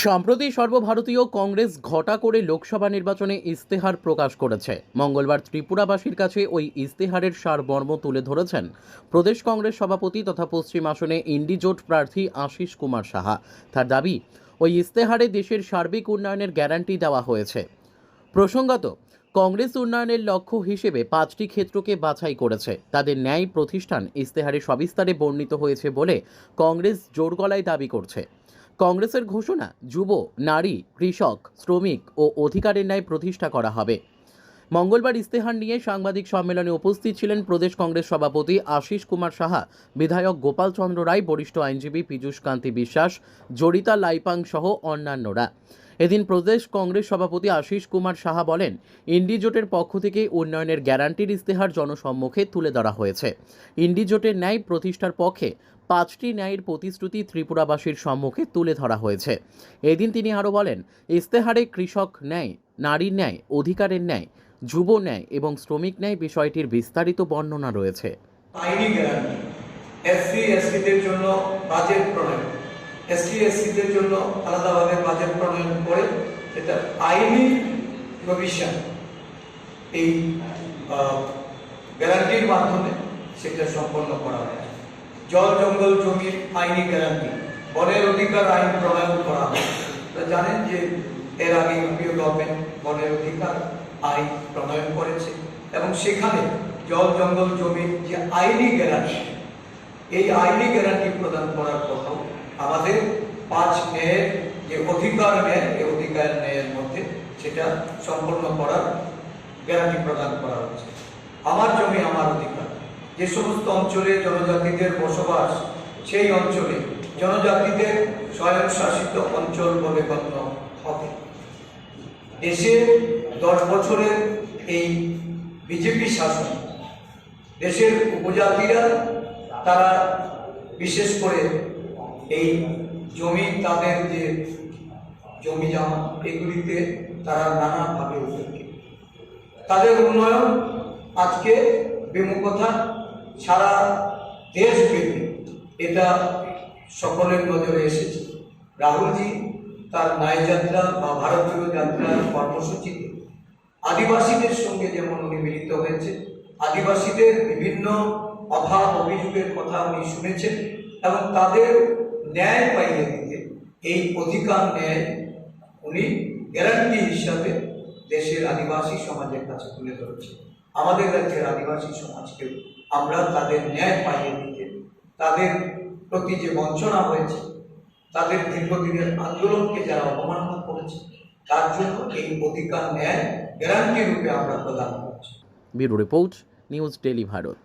সম্প্রতি সর্বভারতীয় কংগ্রেস ঘটা করে লোকসভা নির্বাচনে ইস্তেহার প্রকাশ করেছে। মঙ্গলবার ত্রিপুরাবাসীর কাছে ওই ইস্তেহারের সারমর্ম তুলে ধরেছেন প্রদেশ কংগ্রেস সভাপতি তথা পশ্চিম আসনে ইন্ডিজোট প্রার্থী আশিস কুমার সাহা। তার দাবি, ওই ইস্তেহারে দেশের সার্বিক উন্নয়নের গ্যারান্টি দেওয়া হয়েছে। প্রসঙ্গত, কংগ্রেস উন্নয়নের লক্ষ্য হিসেবে পাঁচটি ক্ষেত্রকে বাছাই করেছে। তাদের ন্যায় প্রতিষ্ঠান ইস্তেহারে সবিস্তারে বর্ণিত হয়েছে বলে কংগ্রেস জোর গলায় দাবি করছে। কংগ্রেসের ঘোষণা, যুব, নারী, কৃষক, শ্রমিক ও অধিকারের ন্যায় প্রতিষ্ঠা করা হবে। মঙ্গলবার ইস্তেহার নিয়ে সাংবাদিক সম্মেলনে উপস্থিত ছিলেন প্রদেশ কংগ্রেস সভাপতি আশিস কুমার সাহা, বিধায়ক গোপাল চন্দ্র রায়, বরিষ্ঠ আইনজীবী পীযূষ কান্তি বিশ্বাস জড়িতা লাইপাং সহ অন্যান্যরা। এদিন প্রদেশ কংগ্রেস সভাপতি আশিস কুমার সাহা বলেন ইন্ডিজোটের পক্ষ থেকে উন্নয়নের গ্যারান্টির ইস্তেহার জনসম্মুখে তুলে ধরা হয়েছে। ইন্ডিজোটের ন্যায় প্রতিষ্ঠার পক্ষে পাঁচটি ন্যায়ের প্রতিশ্রুতি ত্রিপুরাবাসীর সম্মুখে তুলে ধরা হয়েছে। এদিন তিনি আরও বলেন ইস্তেহারে কৃষক ন্যায় নারীর ন্যায়, অধিকারের ন্যায়, যুব ন্যায় এবং শ্রমিক ন্যায় বিষয়টির বিস্তারিত বর্ণনা রয়েছে। এসসি, এসটিদের জন্য বাজেট প্রণয়ন। এসটি এসসিদের জন্য আলাদাভাবে বাজেট প্রণয়ন করে এটা আইনি প্রভিশন এই গ্যারান্টির মাধ্যমে সেটা সম্পন্ন করা হয়। জল, জঙ্গল জমির আইনি গ্যারান্টি, বনের অধিকার আইন প্রণয়ন করা হয়। জানেন যে এর আগে ইউপিও গভর্নমেন্ট বনের অধিকার আইন প্রণয়ন করেছে এবং সেখানে জল, জঙ্গল জমির যে আইনি গ্যারান্টি, এই আইনি গ্যারান্টি প্রদান করার পর আমাদের পাঁচ মেয়ের যে অধিকার নেয়, এই অধিকার ন্যায়ের মধ্যে সেটা সম্পন্ন করার গ্যারান্টি প্রদান করা হচ্ছে। আমার জমি, আমার অধিকার। যে সমস্ত অঞ্চলে জনজাতিদের বসবাস, সেই অঞ্চলে জনজাতিদের স্বয়ংশাসিত অঞ্চল বলে গণ্য হবে। দেশে দশ বছরের এই বিজেপি শাসন, দেশের উপজাতিরা তারা বিশেষ করে এই জমি, তাদের যে জমি জমা, এগুলিতে তারা নানাভাবে উপেক্ষিত তাদের উন্নয়ন আজকে বিমুখতা সারা দেশব্যাপী এটা সকলের নজরে এসেছে। রাহুলজি তার ন্যায় যাত্রা বা ভারতীয় যাত্রার কর্মসূচিতে আদিবাসীদের সঙ্গে যেমন উনি মিলিত হয়েছে, আদিবাসীদের বিভিন্ন অভাব, অভিযোগের কথা উনি শুনেছেন এবং তাদের ন্যায় পাইয়ে দিতে এই অধিকার ন্যায় উনি গ্যারান্টি হিসাবে দেশের আদিবাসী সমাজের কাছে তুলে ধরেছেন আমাদের রাজ্যের আদিবাসী সমাজকে আমরা তাদের ন্যায় পাইয়ে দিতে, তাদের প্রতি যে বঞ্চনা হয়েছে, তাদের দীর্ঘদিনের আন্দোলনকে যারা অবমাননা করেছে, তার জন্য এই অধিকার ন্যায় গ্যারান্টি রূপে আমরা প্রদান করছি। Bureau report, news daily Bharat.